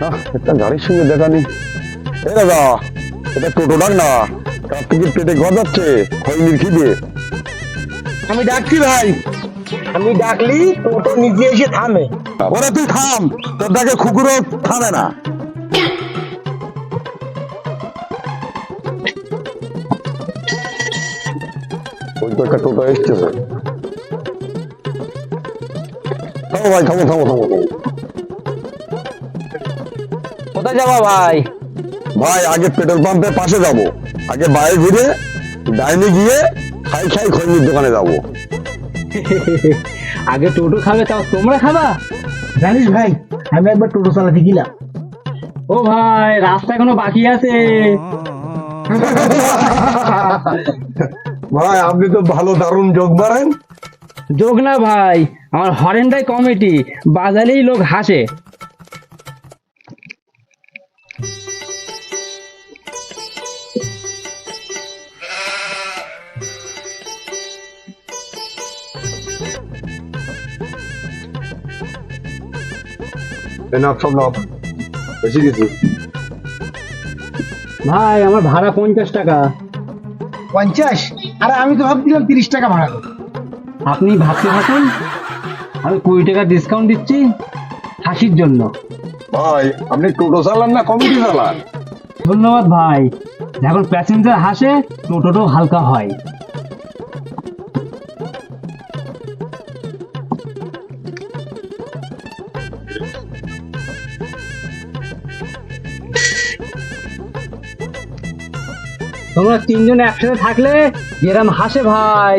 না একটা গাড়ির সঙ্গে দেখা নেই। এ দাদা এটা টোটো ডাক না। কার্তিকের পেটে গজাচ্ছে খৈনির খিদে। আমি ডাকছি ভাই। আমি ডাকলি টোটো নিজে এসে থামে। ওরা তুই থাম তোর ডাকে কুকুরও থামে না। ওই তো একটা টোটো এসতেছে থামো ভাই থামো থামো থামো থামো। কোথায় যাবা ভাই? ভাই আগে পেট্রোল পাম্পের পাশে যাব। আগে বাইরে ঘুরে ডাইনে গিয়ে খাই খাই খৈনির দোকানে যাব। আগে টোটো খাবে তাও তোমরা খাবা? জানিস ভাই আমি একবার টোটো চালাতে গেলাম। ও ভাই রাস্তা এখনও বাকি আছে। ভাই আপনি তো ভালো দারুণ যোগ মারেন। যোগ না ভাই আমার হরেন্ডাই কমিটি বাজালেই লোক হাসে। সব বেশি কিছু ভাই আমার ভাড়া পঞ্চাশ টাকা। পঞ্চাশ? আরে আমি তো ভাবছিলাম তিরিশ টাকা ভাড়া। আপনি ভাবতে থাকুন আমি কুড়ি টাকা ডিসকাউন্ট দিচ্ছি হাসির জন্য। ভাই আপনি টোটো চালান না কমিটি চালান? ধন্যবাদ ভাই। যখন প্যাসেঞ্জার হাসে টোটোটাও হালকা হয়। তোমরা তিনজন একসাথে থাকলে এরম হাসে ভাই।